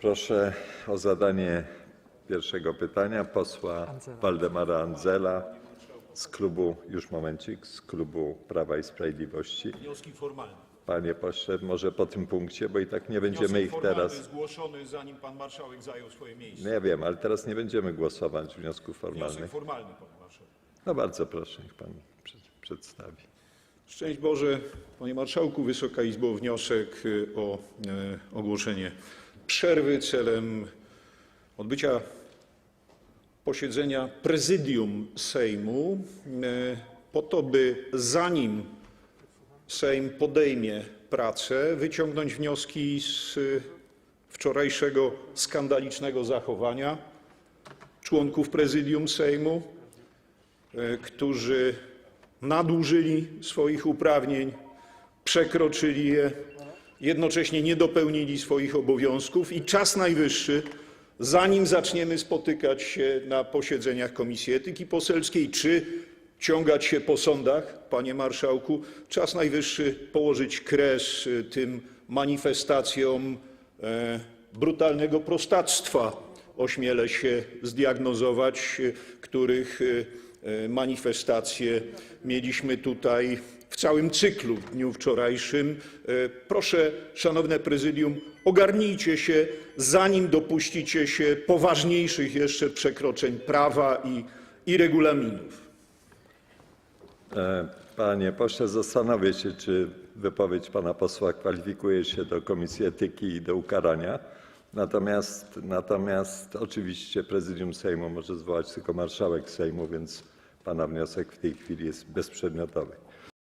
Proszę o zadanie pierwszego pytania posła Waldemara Andzela z klubu, już momencik, z klubu Prawa i Sprawiedliwości. Wnioski formalne. Panie pośle, może po tym punkcie, bo i tak nie będziemy Wniosek ich formalny teraz... zgłoszony, zanim pan marszałek zajął swoje miejsce. No ja wiem, ale teraz nie będziemy głosować wniosków Wniosek formalnych. formalny, panie marszałek. No bardzo proszę, niech pan przed- przedstawi. Szczęść Boże, panie marszałku, Wysoka Izbo, wniosek y, o e, ogłoszenie przerwy celem odbycia posiedzenia prezydium Sejmu e, po to, by zanim Sejm podejmie pracę, wyciągnąć wnioski z y, wczorajszego skandalicznego zachowania członków prezydium Sejmu, e, którzy nadużyli swoich uprawnień, przekroczyli je, jednocześnie nie dopełnili swoich obowiązków i czas najwyższy, zanim zaczniemy spotykać się na posiedzeniach Komisji Etyki Poselskiej czy ciągać się po sądach, panie marszałku, czas najwyższy położyć kres y, tym manifestacjom e, brutalnego prostactwa, ośmielę się zdiagnozować, y, których y, manifestacje mieliśmy tutaj w całym cyklu w dniu wczorajszym. E, Proszę, szanowne prezydium, ogarnijcie się, zanim dopuścicie się poważniejszych jeszcze przekroczeń prawa i, i regulaminów. E, Panie pośle, zastanowię się, czy wypowiedź pana posła kwalifikuje się do Komisji Etyki i do ukarania. Natomiast, natomiast oczywiście prezydium Sejmu może zwołać tylko marszałek Sejmu, więc Pana wniosek w tej chwili jest bezprzedmiotowy.